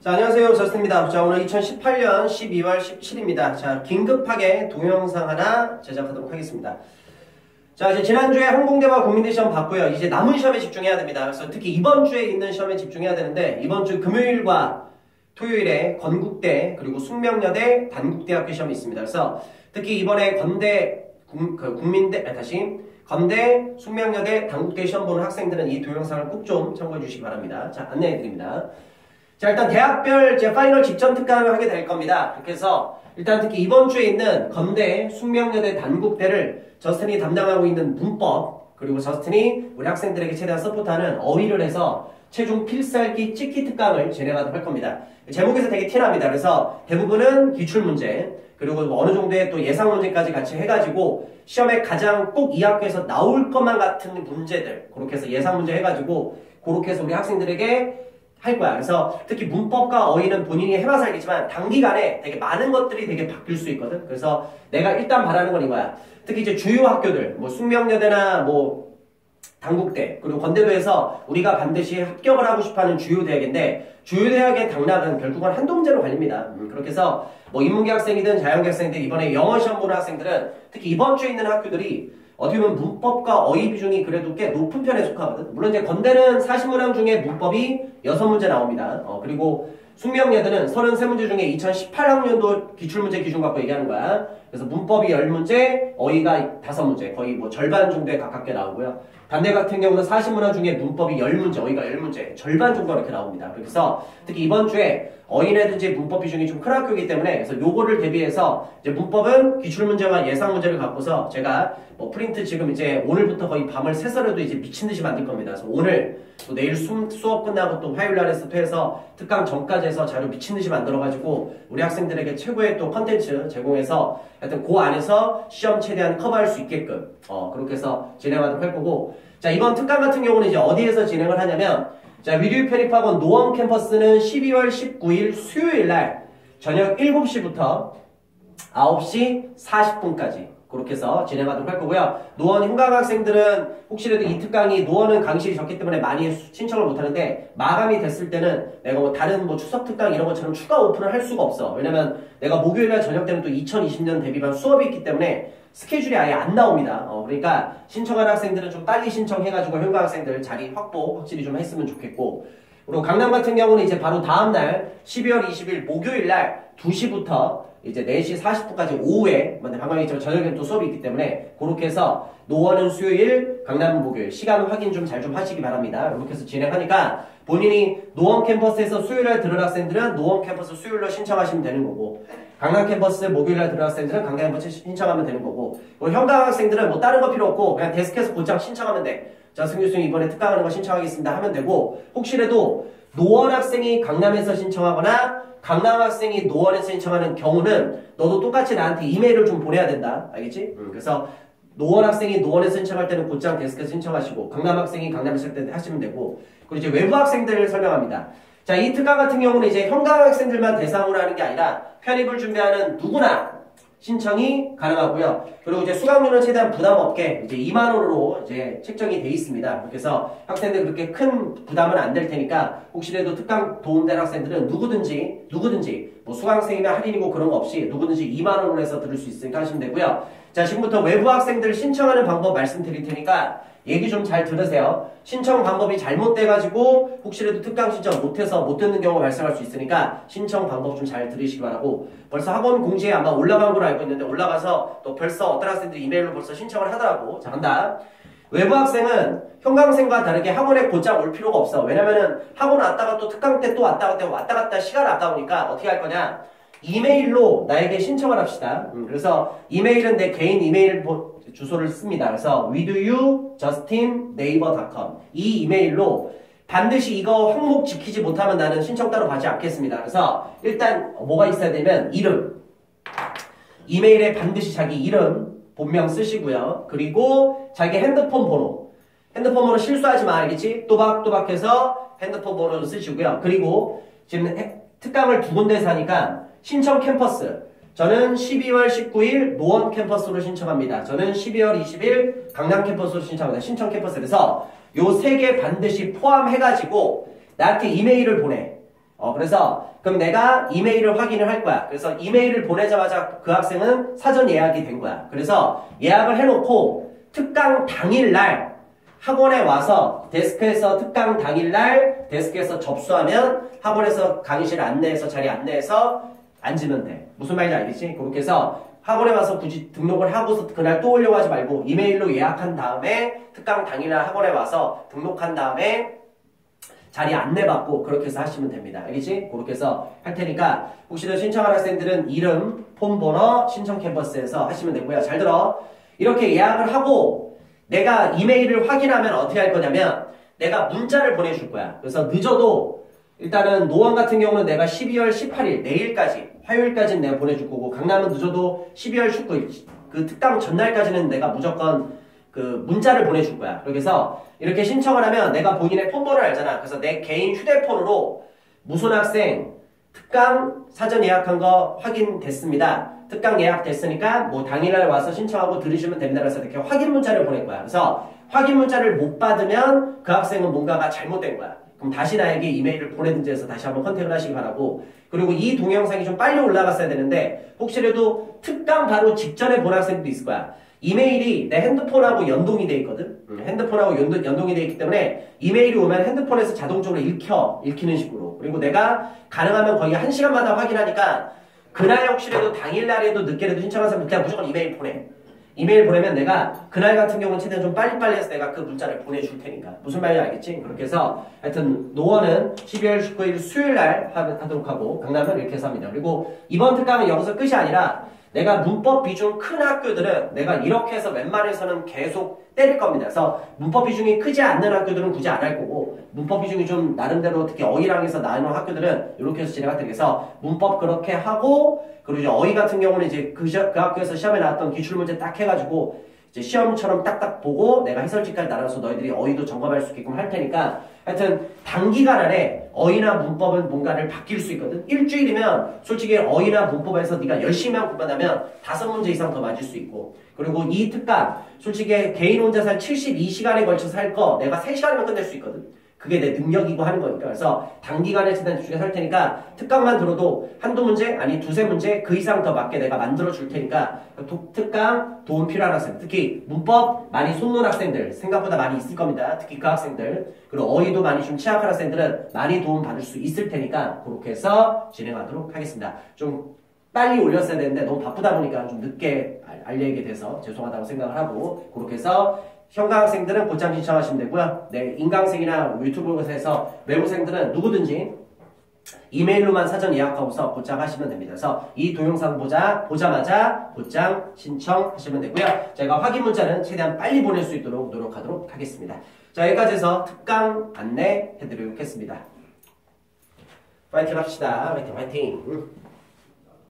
자, 안녕하세요. 저스트입니다. 자, 오늘 2018년 12월 17일입니다. 자, 긴급하게 동영상 하나 제작하도록 하겠습니다. 자, 이제 지난주에 항공대와 국민대 시험 봤고요. 이제 남은 시험에 집중해야 됩니다. 그래서 특히 이번 주에 있는 시험에 집중해야 되는데, 이번 주 금요일과 토요일에 건국대, 그리고 숙명여대, 단국대학교 시험이 있습니다. 그래서 특히 이번에 건대, 국, 그 국민대, 아, 다시, 건대, 숙명여대, 단국대 시험 보는 학생들은 이 동영상을 꼭 좀 참고해 주시기 바랍니다. 자, 안내해 드립니다. 자, 일단 대학별 제 파이널 직전 특강을 하게 될 겁니다. 해서 일단 특히 이번 주에 있는 건대, 숙명여대, 단국대를 저스틴이 담당하고 있는 문법, 그리고 저스틴이 우리 학생들에게 최대한 서포트하는 어휘를 해서 최종 필살기 찍기 특강을 진행하도록 할 겁니다. 제목에서 되게 티납니다. 그래서 대부분은 기출문제, 그리고 뭐 어느 정도의 또 예상 문제까지 같이 해가지고 시험에 가장 꼭 이 학교에서 나올 것만 같은 문제들, 그렇게 해서 예상 문제 해가지고 그렇게 해서 우리 학생들에게 할 거야. 그래서 특히 문법과 어휘는 본인이 해봐서 알겠지만 단기간에 되게 많은 것들이 되게 바뀔 수 있거든. 그래서 내가 일단 바라는 건 이거야. 특히 이제 주요 학교들, 뭐 숙명여대나 뭐 당국대 그리고 건대도에서 우리가 반드시 합격을 하고 싶어하는 주요 대학인데 주요 대학의 당락은 결국은 한동제로 갈립니다. 음, 그렇게 해서 뭐 인문계 학생이든 자연계 학생들 이번에 영어 시험 보는 학생들은 특히 이번 주에 있는 학교들이 어떻게 보면 문법과 어휘 비중이 그래도 꽤 높은 편에 속하거든. 물론 이제 건대는 40문항 중에 문법이 6문제 나옵니다. 어, 그리고 숙명여대는 33문제 중에 2018학년도 기출문제 기준 갖고 얘기하는 거야. 그래서 문법이 10문제, 어휘가 5문제, 거의 뭐 절반 정도에 가깝게 나오고요. 반대 같은 경우는 40문항 중에 문법이 10문제, 어휘가 10문제, 절반 정도 이렇게 나옵니다. 그래서 특히 이번 주에 어휘라든지 문법 비중이 좀 큰 학교이기 때문에 그래서 요거를 대비해서 이제 문법은 기출문제와 예상 문제를 갖고서 제가 뭐 프린트 지금 이제 오늘부터 거의 밤을 새서라도 이제 미친 듯이 만들 겁니다. 그래서 오늘 또 내일 수, 수업 끝나고 또 화요일 날에서 또 해서 특강 전까지 해서 자료 미친 듯이 만들어가지고 우리 학생들에게 최고의 또 컨텐츠 제공해서 하여튼 그 안에서 시험 최대한 커버할 수 있게끔 어 그렇게 해서 진행하도록 할 거고. 자 이번 특강 같은 경우는 이제 어디에서 진행을 하냐면 자 위류 편입학원 노원 캠퍼스는 12월 19일 수요일 날 저녁 7시부터 9시 40분까지 그렇게 해서 진행하도록 할 거고요. 노원 hin각 학생들은 혹시라도 이 특강이 노원은 강실이 적기 때문에 많이 신청을 못하는데 마감이 됐을 때는 내가 뭐 다른 뭐 추석 특강 이런 것처럼 추가 오픈을 할 수가 없어. 왜냐면 내가 목요일날 저녁 때는 또 2020년 대비반 수업이 있기 때문에 스케줄이 아예 안 나옵니다. 어, 그러니까 신청한 학생들은 좀 빨리 신청해가지고 hin각 학생들 자리 확보 확실히 좀 했으면 좋겠고 그리고 강남 같은 경우는 이제 바로 다음날 12월 20일 목요일 날 2시부터 이제 4시 40분까지 오후에 방금 얘기했지만 저녁에는 또 수업이 있기 때문에 그렇게 해서 노원은 수요일, 강남은 목요일 시간 확인 좀 잘좀 좀 하시기 바랍니다. 이렇게 해서 진행하니까 본인이 노원 캠퍼스에서 수요일날 들은 학생들은 노원 캠퍼스 수요일로 신청하시면 되는 거고 강남 캠퍼스 목요일날 들은 학생들은 강남 캠퍼스 신청하면 되는 거고 현강 학생들은 뭐 다른 거 필요 없고 그냥 데스크에서 곧장 신청하면 돼. 자 승규승 이번에 특강하는 거 신청하겠습니다 하면 되고 혹시라도 노원 학생이 강남에서 신청하거나 강남 학생이 노원에서 신청하는 경우는 너도 똑같이 나한테 이메일을 좀 보내야 된다. 알겠지? 음, 그래서 노원 학생이 노원에서 신청할 때는 곧장 데스크에서 신청하시고 강남 학생이 강남에서 할 때 하시면 되고 그리고 이제 외부 학생들을 설명합니다. 자, 이 특강 같은 경우는 이제 현강 학생들만 대상으로 하는 게 아니라 편입을 준비하는 누구나 신청이 가능하고요. 그리고 이제 수강료는 최대한 부담 없게 이제 2만 원으로 이제 책정이 돼 있습니다. 그래서 학생들 그렇게 큰 부담은 안 될 테니까 혹시라도 특강 도움된 학생들은 누구든지 누구든지 뭐 수강생이나 할인이고 그런 거 없이 누구든지 2만 원으로 해서 들을 수 있으니까 하시면 되고요. 자 지금부터 외부 학생들 신청하는 방법 말씀드릴 테니까 얘기 좀 잘 들으세요. 신청 방법이 잘못돼가지고 혹시라도 특강 신청 못해서 못 듣는 경우 발생할 수 있으니까 신청 방법 좀 잘 들으시기 바라고 벌써 학원 공지에 아마 올라간 걸로 알고 있는데 올라가서 또 벌써 어떤 학생들이 이메일로 벌써 신청을 하더라고. 자, 간다. 외부 학생은 현강생과 다르게 학원에 곧장 올 필요가 없어. 왜냐면은 학원 왔다가 또 특강 때 또 왔다 갔다 왔다 갔다 시간 아까우니까 어떻게 할 거냐? 이메일로 나에게 신청을 합시다. 음, 그래서 이메일은 내 개인 이메일 주소를 씁니다. 그래서 widoujustinnaver.com 이 이메일로 반드시 이거 항목 지키지 못하면 나는 신청 따로 받지 않겠습니다. 그래서 일단 뭐가 있어야 되면 이름 이메일에 반드시 자기 이름 본명 쓰시고요. 그리고 자기 핸드폰 번호 핸드폰 번호 실수하지 마 알겠지? 또박또박해서 핸드폰 번호 쓰시고요. 그리고 지금 특강을 두 군데서 하니까 신청 캠퍼스 저는 12월 19일 노원 캠퍼스로 신청합니다. 저는 12월 20일 강남 캠퍼스로 신청합니다. 신청 캠퍼스에서 요 세 개 반드시 포함해가지고 나한테 이메일을 보내. 어, 그래서 그럼 내가 이메일을 확인을 할 거야. 그래서 이메일을 보내자마자 그 학생은 사전 예약이 된 거야. 그래서 예약을 해놓고 특강 당일날 학원에 와서 데스크에서 특강 당일날 데스크에서 접수하면 학원에서 강의실 안내해서 자리 안내해서 앉으면 돼. 무슨 말인지 알겠지? 그렇게 해서 학원에 와서 굳이 등록을 하고서 그날 또 오려고 하지 말고 이메일로 예약한 다음에 특강 당일날 학원에 와서 등록한 다음에 자리 안내받고 그렇게 해서 하시면 됩니다. 알겠지? 그렇게 해서 할 테니까 혹시나 신청할 학생들은 이름, 폰 번호, 신청 캠퍼스에서 하시면 되고요. 잘 들어. 이렇게 예약을 하고 내가 이메일을 확인하면 어떻게 할 거냐면 내가 문자를 보내줄 거야. 그래서 늦어도 일단은 노원 같은 경우는 내가 12월 18일 내일까지 화요일까지는 내가 보내줄 거고 강남은 늦어도 12월 19일 그 특강 전날까지는 내가 무조건 그 문자를 보내줄 거야. 해서 이렇게 신청을 하면 내가 본인의 폰번호를 알잖아. 그래서 내 개인 휴대폰으로 무슨 학생 특강 사전 예약한 거 확인됐습니다. 특강 예약됐으니까 뭐 당일날 와서 신청하고 들으시면 됩니다. 그래서 이렇게 확인 문자를 보낼 거야. 그래서 확인 문자를 못 받으면 그 학생은 뭔가가 잘못된 거야. 그럼 다시 나에게 이메일을 보내든지 해서 다시 한번 컨택을 하시기 바라고 그리고 이 동영상이 좀 빨리 올라갔어야 되는데 혹시라도 특강 바로 직전에 본 학생도 있을 거야. 이메일이 내 핸드폰하고 연동이 돼 있거든. 음, 핸드폰하고 연동, 연동이 돼 있기 때문에 이메일이 오면 핸드폰에서 자동적으로 읽혀 읽히는 식으로. 그리고 내가 가능하면 거의 한 시간마다 확인하니까 그날 혹시라도 당일날에도 늦게라도 신청한 사람 그냥 무조건 이메일 보내. 이메일 보내면 내가 그날 같은 경우는 최대한 좀 빨리빨리 해서 내가 그 문자를 보내줄 테니까 무슨 말인지 알겠지? 그렇게 해서 하여튼 노원은 12월 19일 수요일 날 하도록 하고 강남은 이렇게 해서 합니다. 그리고 이번 특강은 여기서 끝이 아니라 내가 문법 비중 큰 학교들은 내가 이렇게 해서 웬만해서는 계속 때릴 겁니다. 그래서 문법 비중이 크지 않는 학교들은 굳이 안 할 거고 문법 비중이 좀 나름대로 특히 어휘랑에서 나누는 학교들은 이렇게 해서 진행할 테니까 문법 그렇게 하고 그리고 이제 어휘 같은 경우는 이제 그, 시, 그 학교에서 시험에 나왔던 기출문제 딱 해가지고 이제 시험처럼 딱딱 보고 내가 해설지까지 나눠서 너희들이 어휘도 점검할 수 있게끔 할 테니까 하여튼 단기간 안에 어휘나 문법은 뭔가를 바뀔 수 있거든. 일주일이면 솔직히 어휘나 문법에서 네가 열심히만 공부한다면 다섯 문제 이상 더 맞을 수 있고 그리고 이 특강 솔직히 개인 혼자 살 72시간에 걸쳐서 할 거 내가 3시간이면 끝낼 수 있거든. 그게 내 능력이고 하는 거니까. 그래서 단기간에 최대한 집중해서 할 테니까 특강만 들어도 한두 문제, 아니 두세 문제 그 이상 더 맞게 내가 만들어 줄 테니까 도, 특강 도움 필요한 학생, 특히 문법 많이 손놓은 학생들 생각보다 많이 있을 겁니다. 특히 그 학생들 그리고 어휘도 많이 좀 취약한 학생들은 많이 도움 받을 수 있을 테니까 그렇게 해서 진행하도록 하겠습니다. 좀 빨리 올렸어야 되는데 너무 바쁘다 보니까 좀 늦게 알리게 돼서 죄송하다고 생각을 하고 그렇게 해서 현강학생들은 곧장 신청하시면 되고요. 네, 인강생이나 유튜브에서 외부생들은 누구든지 이메일로만 사전 예약하고서 곧장 하시면 됩니다. 그래서 이 동영상 보자, 보자마자 곧장 신청하시면 되고요. 저희가 확인 문자는 최대한 빨리 보낼 수 있도록 노력하도록 하겠습니다. 자, 여기까지 해서 특강 안내 해드리도록 하겠습니다. 파이팅 합시다. 파이팅, 파이팅.